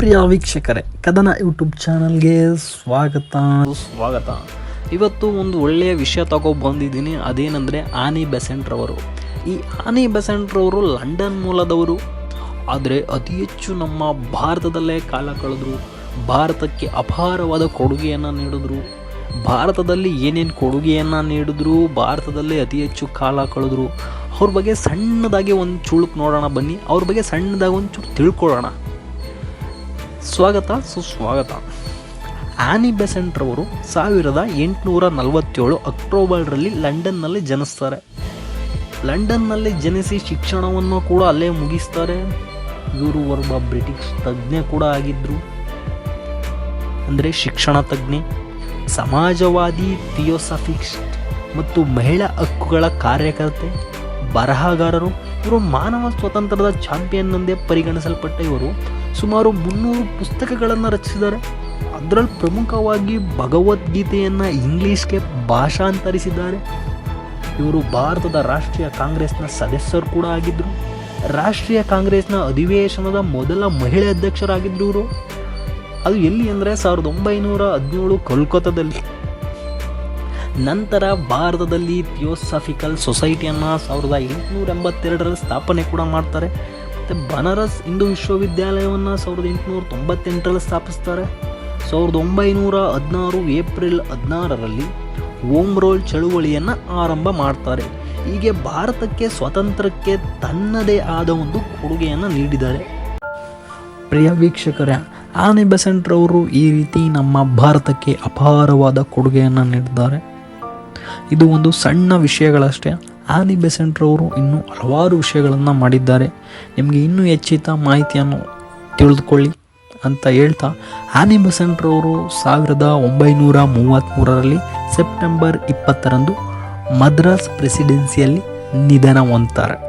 ಪ್ರಿಯ ವೀಕ್ಷಕರೇ, ಕದನ ಯೂಟ್ಯೂಬ್ ಚಾನಲ್ಗೆ ಸ್ವಾಗತ. ಸ್ವಾಗತ. ಇವತ್ತು ಒಂದು ಒಳ್ಳೆಯ ವಿಷಯ ತಗೋ ಬಂದಿದ್ದೀನಿ ಅದೇನೆಂದರೆ ಆನಿ ಬೆಸೆಂಟ್ರವರು ಈ ಆನಿ ಬೆಸೆಂಟ್ರವರು ಲಂಡನ್ ಮೂಲದವರು. ಆದರೆ ಅತಿ ಹೆಚ್ಚು ನಮ್ಮ ಭಾರತದಲ್ಲೇ ಕಾಲ ಕಳೆದ್ರು. ಭಾರತಕ್ಕೆ ಅಪಾರವಾದ ಕೊಡುಗೆಯನ್ನು ನೀಡಿದ್ರು. ಭಾರತದಲ್ಲಿ ಏನೇನು ಕೊಡುಗೆಯನ್ನು ನೀಡಿದ್ರು. ಭಾರತದಲ್ಲೇ ಅತಿ ಹೆಚ್ಚು ಕಾಲ ಕಳೆದ್ರು. ಅವ್ರ ಬಗ್ಗೆ ಸಣ್ಣದಾಗಿ ಒಂದು ಚೂಳುಕ್ ನೋಡೋಣ ಬನ್ನಿ. ಅವ್ರ ಬಗ್ಗೆ ಸಣ್ಣದಾಗಿ ಒಂದು ಚೂರು ತಿಳ್ಕೊಳ್ಳೋಣ. ಸ್ವಾಗತ, ಸುಸ್ವಾಗತ. ಆನಿ ಬೆಸೆಂಟ್ರವರು ಸಾವಿರದ ಎಂಟುನೂರ ನಲವತ್ತೇಳು ಅಕ್ಟೋಬರ್ರಲ್ಲಿ ಲಂಡನ್ನಲ್ಲಿ ಜನಿಸ್ತಾರೆ. ಲಂಡನ್ನಲ್ಲಿ ಜನಿಸಿ ಶಿಕ್ಷಣವನ್ನು ಕೂಡ ಅಲ್ಲೇ ಮುಗಿಸ್ತಾರೆ. ಇವರು ಒಬ್ಬ ಬ್ರಿಟಿಷ್ ತಜ್ಞೆ ಕೂಡ ಆಗಿದ್ದರು ಅಂದರೆ ಶಿಕ್ಷಣ ತಜ್ಞೆ, ಸಮಾಜವಾದಿ, ಥಿಯೋಸಫಿಸ್ಟ್ ಮತ್ತು ಮಹಿಳಾ ಹಕ್ಕುಗಳ ಕಾರ್ಯಕರ್ತೆ, ಬರಹಗಾರರು ಇವರು ಮಾನವ ಸ್ವತಂತ್ರದ ಚಾಂಪಿಯನ್ ಎಂದೇ ಪರಿಗಣಿಸಲ್ಪಟ್ಟ ಇವರು ಸುಮಾರು ಮುನ್ನೂರು ಪುಸ್ತಕಗಳನ್ನು ರಚಿಸಿದ್ದಾರೆ. ಅದರಲ್ಲಿ ಪ್ರಮುಖವಾಗಿ ಭಗವದ್ಗೀತೆಯನ್ನು ಇಂಗ್ಲೀಷ್ಗೆ ಭಾಷಾಂತರಿಸಿದ್ದಾರೆ. ಇವರು ಭಾರತದ ರಾಷ್ಟ್ರೀಯ ಕಾಂಗ್ರೆಸ್ನ ಸದಸ್ಯರು ಕೂಡ ಆಗಿದ್ದರು ರಾಷ್ಟ್ರೀಯ ಕಾಂಗ್ರೆಸ್ನ ಅಧಿವೇಶನದ ಮೊದಲ ಮಹಿಳೆ ಅಧ್ಯಕ್ಷರಾಗಿದ್ದರು ಇವರು. ಅದು ಎಲ್ಲಿ ಅಂದರೆ ಸಾವಿರದ ಒಂಬೈನೂರ ಹದಿನೇಳು ಕೋಲ್ಕತ್ತಾದಲ್ಲಿ. ನಂತರ ಭಾರತದಲ್ಲಿ ಥಿಯೋಸಫಿಕಲ್ ಸೊಸೈಟಿಯನ್ನು ಸಾವಿರದ ಎಂಟುನೂರ ಎಂಬತ್ತೆರಡರಲ್ಲಿ ಸ್ಥಾಪನೆ ಕೂಡ ಮಾಡ್ತಾರೆ. ಮತ್ತು ಬನಾರಸ್ ಹಿಂದೂ ವಿಶ್ವವಿದ್ಯಾಲಯವನ್ನು ಸಾವಿರದ ಎಂಟುನೂರ ತೊಂಬತ್ತೆಂಟರಲ್ಲಿ ಸ್ಥಾಪಿಸ್ತಾರೆ. ಸಾವಿರದ ಒಂಬೈನೂರ ಹದಿನಾರು ಏಪ್ರಿಲ್ ಹದಿನಾರರಲ್ಲಿ ಓಮ್ ರೋಲ್ ಚಳುವಳಿಯನ್ನು ಆರಂಭ ಮಾಡ್ತಾರೆ. ಹೀಗೆ ಭಾರತಕ್ಕೆ ಸ್ವಾತಂತ್ರ್ಯಕ್ಕೆ ತನ್ನದೇ ಆದ ಒಂದು ಕೊಡುಗೆಯನ್ನು ನೀಡಿದ್ದಾರೆ. ಪ್ರಿಯ ವೀಕ್ಷಕರೇ ಆನೆ ಬೆಸೆಂಟ್ರವರು ಈ ರೀತಿ ನಮ್ಮ ಭಾರತಕ್ಕೆ ಅಪಾರವಾದ ಕೊಡುಗೆಯನ್ನು ನೀಡಿದ್ದಾರೆ. ಇದು ಒಂದು ಸಣ್ಣ ವಿಷಯಗಳಷ್ಟೇ. ಆನಿ ಬೆಸೆಂಟ್ರವರು ಇನ್ನೂ ಹಲವಾರು ವಿಷಯಗಳನ್ನು ಮಾಡಿದ್ದಾರೆ. ನಿಮಗೆ ಇನ್ನೂ ಹೆಚ್ಚಿತ ಮಾಹಿತಿಯನ್ನು ತಿಳಿದುಕೊಳ್ಳಿ ಅಂತ ಹೇಳ್ತಾ ಆನಿ ಬೆಸೆಂಟ್ರವರು ಸಾವಿರದ ಒಂಬೈನೂರ ಮೂವತ್ತ್ಮೂರರಲ್ಲಿ ಸೆಪ್ಟೆಂಬರ್ ಇಪ್ಪತ್ತರಂದು ಮದ್ರಾಸ್ ಪ್ರೆಸಿಡೆನ್ಸಿಯಲ್ಲಿ ನಿಧನ ಹೊಂದ್ತಾರೆ